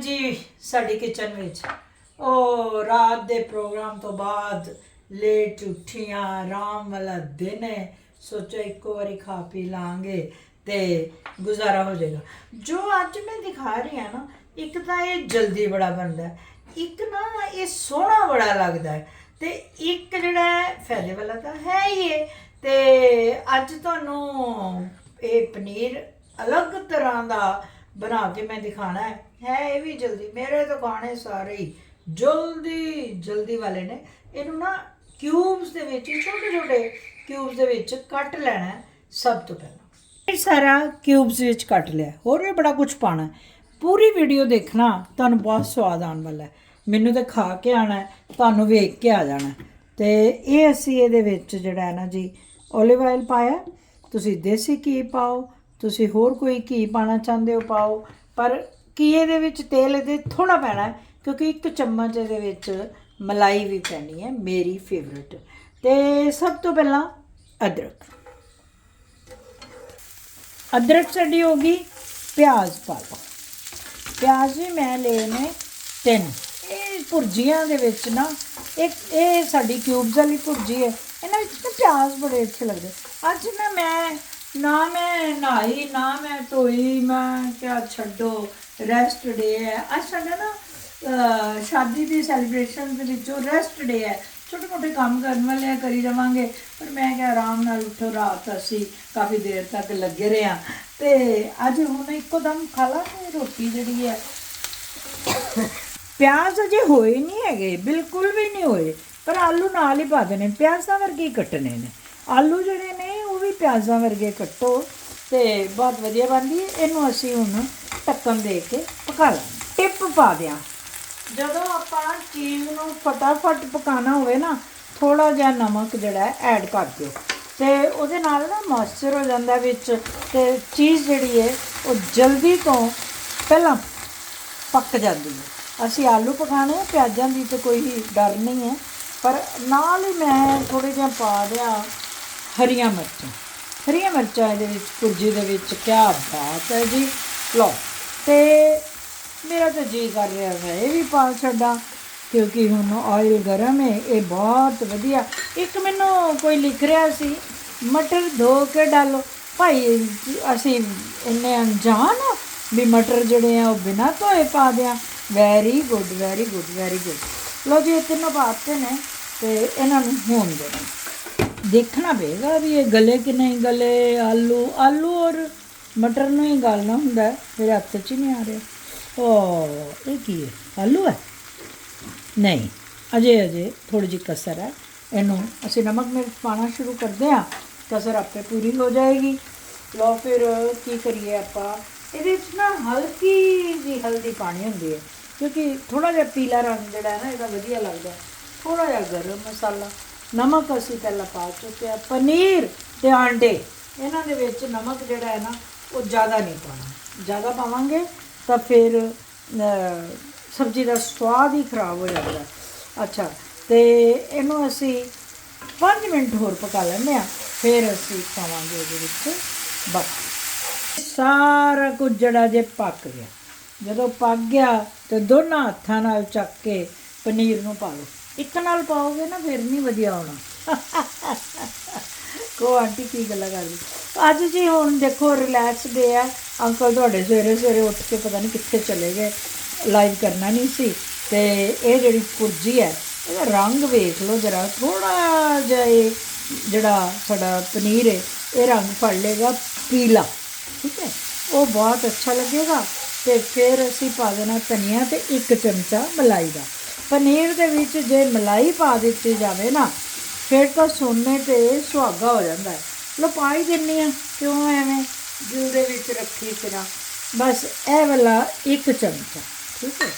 ਜੀ, ਸਾਡੀ ਕਿਚਨ ਵਿੱਚ। ਉਹ ਰਾਤ ਦੇ ਪ੍ਰੋਗਰਾਮ ਤੋਂ ਬਾਅਦ ਲੇਟ ਉੱਠੀਆਂ, ਆਰਾਮ ਵਾਲਾ ਦਿਨ ਹੈ। ਸੋਚਿਆ ਇੱਕੋ ਵਾਰੀ ਖਾ ਪੀ ਲਾਂਗੇ ਤੇ ਗੁਜ਼ਾਰਾ ਹੋ ਜਾਏਗਾ। ਜੋ ਅੱਜ ਮੈਂ ਦਿਖਾ ਰਹੀ ਹਾਂ ਨਾ, ਇੱਕ ਤਾਂ ਇਹ ਜਲਦੀ ਬੜਾ ਬਣਦਾ ਇੱਕ ਨਾ ਇਹ ਸੋਹਣਾ ਬੜਾ ਲੱਗਦਾ ਹੈ। ਤੇ ਇੱਕ ਜਿਹੜਾ ਫਾਇਦੇ ਵਾਲਾ ਤਾਂ ਹੈ ਹੀ ਹੈ। ਤੇ ਅੱਜ ਤੁਹਾਨੂੰ ਇਹ ਪਨੀਰ ਅਲੱਗ ਤਰ੍ਹਾਂ ਦਾ ਬਣਾ ਕੇ ਮੈਂ ਦਿਖਾਣਾ ਹੈ। ਹੈ ਇਹ ਵੀ ਜਲਦੀ, ਮੇਰੇ ਤਾਂ ਖਾਣੇ ਸਾਰੇ ਹੀ ਜਲਦੀ ਜਲਦੀ ਵਾਲੇ ਨੇ। ਇਹਨੂੰ ਨਾ ਕਿਊਬਸ ਦੇ ਵਿੱਚ ਛੋਟੇ ਛੋਟੇ ਕਿਊਬਸ ਦੇ ਵਿੱਚ ਕੱਟ ਲੈਣਾ ਸਭ ਤੋਂ ਪਹਿਲਾਂ। ਇਹ ਸਾਰਾ ਕਿਊਬਸ ਵਿੱਚ ਕੱਟ ਲਿਆ। ਹੋਰ ਵੀ ਬੜਾ ਕੁਝ ਪਾਣਾ ਪੂਰੀ ਵੀਡੀਓ ਦੇਖਣਾ, ਤੁਹਾਨੂੰ ਬਹੁਤ ਸਵਾਦ ਆਉਣ ਵਾਲਾ ਹੈ। ਮੈਨੂੰ ਤਾਂ ਖਾ ਕੇ ਆਣਾ ਤੁਹਾਨੂੰ ਵੇਖ ਕੇ ਆ ਜਾਣਾ ਹੈ। ਤੇ ਇਹ ਅਸੀਂ ਇਹਦੇ ਵਿੱਚ ਜਿਹੜਾ ਹੈ ਨਾ ਜੀ ਓਲਿਵ ਆਇਲ ਪਾਇਆ। ਤੁਸੀਂ ਦੇਸੀ ਘੀ ਪਾਓ ਤੁਸੀਂ ਹੋਰ ਕੋਈ ਘੀ ਪਾਣਾ ਚਾਹੁੰਦੇ ਹੋ ਪਾਓ। ਪਰ ਘੀਏ ਦੇ ਵਿੱਚ ਤੇਲ ਇਹਦੇ ਥੋੜਾ ਪੈਣਾ ਕਿਉਂਕਿ ਇੱਕ ਚਮਚ ਇਹਦੇ ਵਿੱਚ ਮਲਾਈ ਵੀ ਪੈਣੀ ਹੈ, ਮੇਰੀ ਫੇਵਰਿਟ ਤੇ ਸਭ ਤੋਂ ਪਹਿਲਾਂ ਅਦਰਕ। ਅਦਰਕ ਸਾਡੀ ਹੋ ਗਈ ਪਿਆਜ਼ ਪਾ ਲਓ ਪਿਆਜ਼ ਵੀ ਮੈਂ ਲਏ ਨੇ ਤਿੰਨ। ਇਹ ਭੁਰਜੀਆਂ ਦੇ ਵਿੱਚ ਨਾ ਇੱਕ ਇਹ ਸਾਡੀ ਕਿਊਬਸ ਵਾਲੀ ਭੁਰਜੀ ਹੈ, ਇਹਨਾਂ ਵਿੱਚ ਨਾ ਪਿਆਜ਼ ਬੜੇ ਅੱਛੇ ਲੱਗਦੇ। ਅੱਜ ਨਾ ਮੈਂ ਨਾ ਮੈਂ ਨਹਾਈ ਨਾ ਮੈਂ ਧੋਈ ਮੈਂ ਕਿਹਾ ਛੱਡੋ ਰੈਸਟ ਡੇ ਹੈ। ਅੱਜ ਸਾਡਾ ਨਾ ਅਹ, ਸ਼ਾਦੀ ਦੀ ਸੈਲੀਬ੍ਰੇਸ਼ਨ ਦੇ ਵਿੱਚੋਂ ਰੈਸਟ ਡੇ ਹੈ। ਛੋਟੇ ਮੋਟੇ ਕੰਮ ਕਰਨ ਵਾਲੇ ਆ, ਕਰੀ ਜਾਵਾਂਗੇ। ਪਰ ਮੈਂ ਕਿਹਾ ਆਰਾਮ ਨਾਲ ਉੱਠੋ ਰਾਤ ਅਸੀਂ ਕਾਫੀ ਦੇਰ ਤੱਕ ਲੱਗੇ ਰਹੇ ਹਾਂ। ਤੇ ਅੱਜ ਹੁਣ ਇੱਕੋ ਦਮ ਖਾ ਲਾਂਗੇ ਰੋਟੀ ਜਿਹੜੀ ਹੈ। ਪਿਆਜ਼ ਅਜੇ ਹੋਏ ਨਹੀਂ ਹੈਗੇ ਬਿਲਕੁਲ ਵੀ ਨਹੀਂ ਹੋਏ। ਪਰ ਆਲੂ ਨਾਲ ਹੀ ਪਾ ਦੇਣੇ। ਪਿਆਜ਼ਾਂ ਵਰਗੇ ਹੀ ਕੱਟਣੇ ਨੇ। ਆਲੂ ਜਿਹੜੇ ਨੇ ਪਿਆਜ਼ਾਂ ਵਰਗੇ ਕੱਟੋ ਤੇ ਬਹੁਤ ਵਧੀਆ ਬਣਦੀ ਹੈ। ਇਹਨੂੰ ਅਸੀਂ ਹੁਣ ਢੱਕਣ ਦੇ ਕੇ ਪਕਾ ਲਾਂਗੇ। ਟਿਪ ਪਾ ਦਿਆਂ। ਜਦੋਂ ਆਪਾਂ ਚੀਜ਼ ਨੂੰ ਫਟਾਫਟ ਪਕਾਉਣਾ ਹੋਵੇ ਨਾ ਥੋੜਾ ਜਿਹਾ ਨਮਕ ਜਿਹੜਾ ਐਡ ਕਰ ਦਿਓ। ਤੇ ਉਹਦੇ ਨਾਲ ਨਾ ਮੋਇਸਚਰ ਹੋ ਜਾਂਦਾ ਵਿੱਚ ਤੇ ਚੀਜ਼ ਜਿਹੜੀ ਹੈ, ਉਹ ਜਲਦੀ ਤੋਂ ਪਹਿਲਾਂ ਪੱਕ ਜਾਂਦੀ ਹੈ। ਅਸੀਂ ਆਲੂ ਪਕਾਣੇ ਆ, ਪਿਆਜ਼ਾਂ ਦੀ ਤੇ ਕੋਈ ਡਰ ਨਹੀਂ ਹੈ। ਪਰ ਨਾਲ ਹੀ ਮੈਂ ਥੋੜੇ ਜਿਹਾ ਪਾ ਦਿਆ ਹਰੀਆਂ ਮਿਰਚਾਂ। ਹਰੀਆਂ ਮਿਰਚਾਂ ਇਹਦੇ ਵਿੱਚ ਕੁਰਜੀ ਦੇ ਵਿੱਚ, ਕਿਆ ਬਾਤ ਹੈ ਜੀ। ਲਓ, ਤੇ ਮੇਰਾ ਤਾਂ ਜੀ ਕਰ ਰਿਹਾ ਹੈ, ਇਹ ਵੀ ਪਾ ਛੱਡਾਂ, ਕਿਉਂਕਿ ਹੁਣ ਆਇਲ ਗਰਮ ਹੈ, ਇਹ ਬਹੁਤ ਵਧੀਆ। ਇੱਕ ਮੈਨੂੰ ਕੋਈ ਲਿਖ ਰਿਹਾ ਸੀ, ਮਟਰ ਧੋ ਕੇ ਡਾਲੋ। ਭਾਈ, ਅਸੀਂ ਇੰਨੇ ਅਣਜਾਣ ਵੀ ਮਟਰ ਜਿਹੜੇ ਆ, ਉਹ ਬਿਨਾਂ ਧੋਏ ਪਾ ਦਿਆਂ। Very good very good very good ਲਓ ਜੀ, ਇਹ ਤਿੰਨੋਂ ਪਾਤੇ ਨੇ, ਤੇ ਇਹਨਾਂ ਨੂੰ ਹੋਣ ਦੇਣਾ। ਦੇਖਣਾ ਪਏਗਾ ਵੀ ਇਹ ਗਲੇ ਕਿ ਨਹੀਂ ਗਲੇ, ਆਲੂ ਆਲੂ ਔਰ ਮਟਰ ਨੂੰ ਹੀ ਗਾਲਣਾ ਹੁੰਦਾ, ਮੇਰੇ ਹੱਥ 'ਚ ਹੀ ਨਹੀਂ ਆ ਰਿਹਾ। ਓ ਇਹ ਕੀ ਹੈ? ਆਲੂ ਹੈ? ਨਹੀਂ, ਅਜੇ ਅਜੇ ਥੋੜੀ ਜਿਹੀ ਕਸਰ ਹੈ। ਇਹਨੂੰ ਅਸੀਂ ਨਮਕ ਮਿਰਚ ਪਾਣਾ ਸ਼ੁਰੂ ਕਰਦੇ ਹਾਂ। ਕਸਰ ਆਪੇ ਪੂਰੀ ਹੋ ਜਾਏਗੀ। ਲਓ ਫਿਰ ਕੀ ਕਰੀਏ ਆਪਾਂ? ਇਹਦੇ ਵਿੱਚ ਨਾ ਹਲਕੀ ਜੀ ਹਲਦੀ ਪਾਣੀ ਹੁੰਦੀ ਹੈ। ਕਿਉਂਕਿ ਥੋੜਾ ਜਿਹਾ ਪੀਲਾ ਰੰਗ ਜਿਹੜਾ ਹੈ ਨਾ, ਇਹਦਾ ਵਧੀਆ ਲੱਗਦਾ। ਥੋੜਾ ਜਿਹਾ ਗਰਮ ਮਸਾਲਾ। ਨਮਕ ਅਸੀਂ ਪਹਿਲਾਂ ਪਾ ਚੁੱਕੇ ਆ ਪਨੀਰ ਤੇ ਆਂਡੇ, ਇਹਨਾਂ ਦੇ ਵਿੱਚ ਨਮਕ ਜਿਹੜਾ ਹੈ ਨਾ, ਉਹ ਜ਼ਿਆਦਾ ਨਹੀਂ ਪਾਉਣਾ। ਜ਼ਿਆਦਾ ਪਾਵਾਂਗੇ ਤਾਂ ਫਿਰ ਸਬਜ਼ੀ ਦਾ ਸਵਾਦ ਹੀ ਖਰਾਬ ਹੋ ਜਾਂਦਾ। ਅੱਛਾ, ਤੇ ਇਹਨੂੰ ਅਸੀਂ 5 ਮਿੰਟ ਹੋਰ ਪਕਾ ਲੈਂਦੇ ਆ ਫਿਰ ਅਸੀਂ ਪਾਵਾਂਗੇ ਇਹਦੇ ਵਿੱਚ ਬਾਕੀ ਸਾਰਾ ਕੁਝ ਜਿਹੜਾ ਜੇ ਪੱਕ ਗਿਆ। ਜਦੋਂ ਪੱਕ ਗਿਆ ਤੇ ਦੋਨਾਂ ਹੱਥਾਂ ਨਾਲ ਚੱਕ ਕੇ ਪਨੀਰ ਨੂੰ ਪਾ ਲਓ। ਇੱਕ ਨਾਲ ਪਾਓਗੇ ਨਾ, ਫਿਰ ਨਹੀਂ ਵਧੀਆ ਆਉਣਾ। ਕੋ ਆਂਟੀ ਕੀ ਗੱਲਾਂ ਕਰਦੀ? ਅੱਜ ਜੀ ਹੁਣ ਦੇਖੋ ਰਿਲੈਕਸ ਡੇ ਆ। ਅੰਕਲ ਤੁਹਾਡੇ ਸਵੇਰੇ ਸਵੇਰੇ ਉੱਠ ਕੇ ਪਤਾ ਨਹੀਂ ਕਿੱਥੇ ਚਲੇ ਗਏ। ਲਾਈਵ ਕਰਨਾ ਨਹੀਂ ਸੀ। ਤੇ ਇਹ ਜਿਹੜੀ ਪੁਰਜੀ ਹੈ, ਇਹਦਾ ਰੰਗ ਵੇਖ ਲਓ ਜਰਾ। ਥੋੜਾ ਜਿਹਾ ਇਹ ਜਿਹੜਾ ਸਾਡਾ ਪਨੀਰ ਹੈ, ਇਹ ਰੰਗ ਫੜ ਲੇਗਾ ਪੀਲਾ। ਠੀਕ ਹੈ? ਉਹ ਬਹੁਤ ਅੱਛਾ ਲੱਗੇਗਾ। ਤੇ ਫਿਰ ਅਸੀਂ ਪਾ ਦੇਣਾ ਧਨੀਆ ਤੇ ਇੱਕ ਚਮਚਾ ਮਲਾਈ ਦਾ। ਪਨੀਰ ਦੇ ਵਿੱਚ ਜੇ ਮਲਾਈ ਪਾ ਦਿੱਤੀ ਜਾਵੇ ਨਾ ਫਿਰ ਤਾਂ ਸੋਨੇ ਤੇ ਸੁਹਾਗਾ ਹੋ ਜਾਂਦਾ ਹੈ ਲੋ ਪਾ ਹੀ ਦਿੰਨੀ ਆ ਕਿਉਂ ਐਵੇਂ ਦਿਲ ਦੇ ਵਿੱਚ ਰੱਖੀ ਫਿਰਾਂ ਬਸ ਇਹ ਵਾਲਾ ਇੱਕ ਚਮਚਾ ਠੀਕ ਹੈ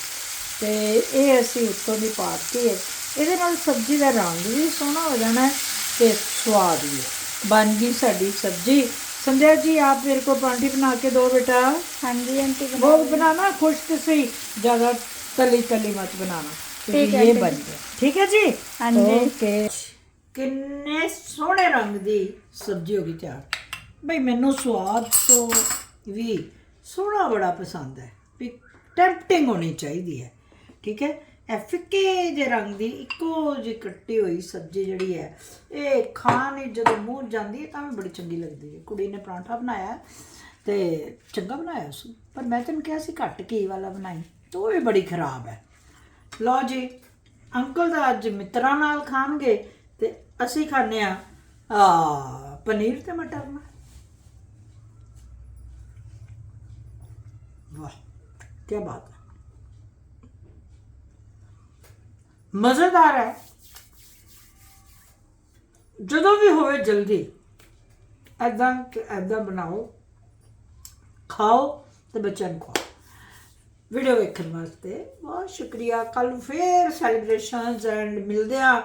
ਤੇ ਇਹ ਅਸੀਂ ਉੱਤੋਂ ਦੀ ਪਾਤੀ ਹੈ ਇਹਦੇ ਨਾਲ ਸਬਜ਼ੀ ਦਾ ਰੰਗ ਵੀ ਸੋਹਣਾ ਹੋ ਜਾਣਾ ਹੈ ਤੇ ਸਵਾਦ ਵੀ ਬਣ ਗਈ ਸਾਡੀ ਸਬਜ਼ੀ संध्या जी आप मेरे को परांठी बना के दो बेटा हाँ जी आंटी वो बनाना खुश्क से ज़्यादा तली तली मत बनाना क्योंकि ठीक है, ये ठीक बन गया ठीक है जी हाँ जी। ओके ਕਿੰਨੇ ਸੋਹਣੇ ਰੰਗ ਦੀ ਸਬਜ਼ੀ ਹੋ ਗਈ ਤਿਆਰ ਬਈ ਮੈਨੂੰ ਸਵਾਦ ਤੋਂ ਵੀ ਸੋਹਣਾ ਬੜਾ ਪਸੰਦ ਹੈ ਵੀ ਟੈਂਪਟਿੰਗ ਹੋਣੀ ਚਾਹੀਦੀ ਹੈ ਠੀਕ ਹੈ ਇਹ ਫਿੱਕੇ ਜੇ ਰੰਗ ਦੀ ਇੱਕੋ ਜਿਹੀ ਕੱਟੀ ਹੋਈ ਸਬਜ਼ੀ ਜਿਹੜੀ ਹੈ ਇਹ ਖਾਣ ਵਿੱਚ ਜਦੋਂ ਮੂੰਹ 'ਚ ਜਾਂਦੀ ਹੈ ਤਾਂ ਵੀ ਬੜੀ ਚੰਗੀ ਲੱਗਦੀ ਹੈ ਕੁੜੀ ਨੇ ਪਰਾਂਠਾ ਬਣਾਇਆ ਤੇ ਚੰਗਾ ਬਣਾਇਆ ਸੀ ਪਰ ਮੈਂ ਤੈਨੂੰ ਕਿਹਾ ਸੀ ਘੱਟ ਘੀ ਵਾਲਾ ਬਣਾਈ ਤੇ ਉਹ ਵੀ ਬੜੀ ਖਰਾਬ ਹੈ ਲਓ ਜੀ, ਅੰਕਲ ਦਾ ਅੱਜ ਮਿੱਤਰਾਂ ਨਾਲ ਖਾਣਗੇ ਤੇ ਅਸੀਂ ਖਾਣੇ ਆ ਆ, ਪਨੀਰ ਤੇ ਮਟਰ ਨਾਲ ਵਾਹ ਕੀ ਬਾਤ ਹੈ। ਮਜ਼ੇਦਾਰ ਹੈ। ਜਦੋਂ ਵੀ ਹੋਵੇ ਜਲਦੀ ਐਦਾਂ ਐਦਾਂ ਬਣਾਓ, ਖਾਓ ਤੇ ਬੱਚਿਆਂ ਨੂੰ ਖਵਾਓ। ਵੀਡੀਓ ਵੇਖਣ ਵਾਸਤੇ। ਬਹੁਤ ਸ਼ੁਕਰੀਆ। ਕੱਲ ਫੇਰ ਸੈਲੀਬ੍ਰੇਸ਼ਨਸ ਐਂਡ ਮਿਲਦੇ ਆ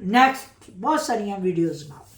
ਨੈਕਸਟ ਬਹੁਤ ਸਾਰੀਆਂ ਵੀਡੀਓਜ਼ ਨਾਲ।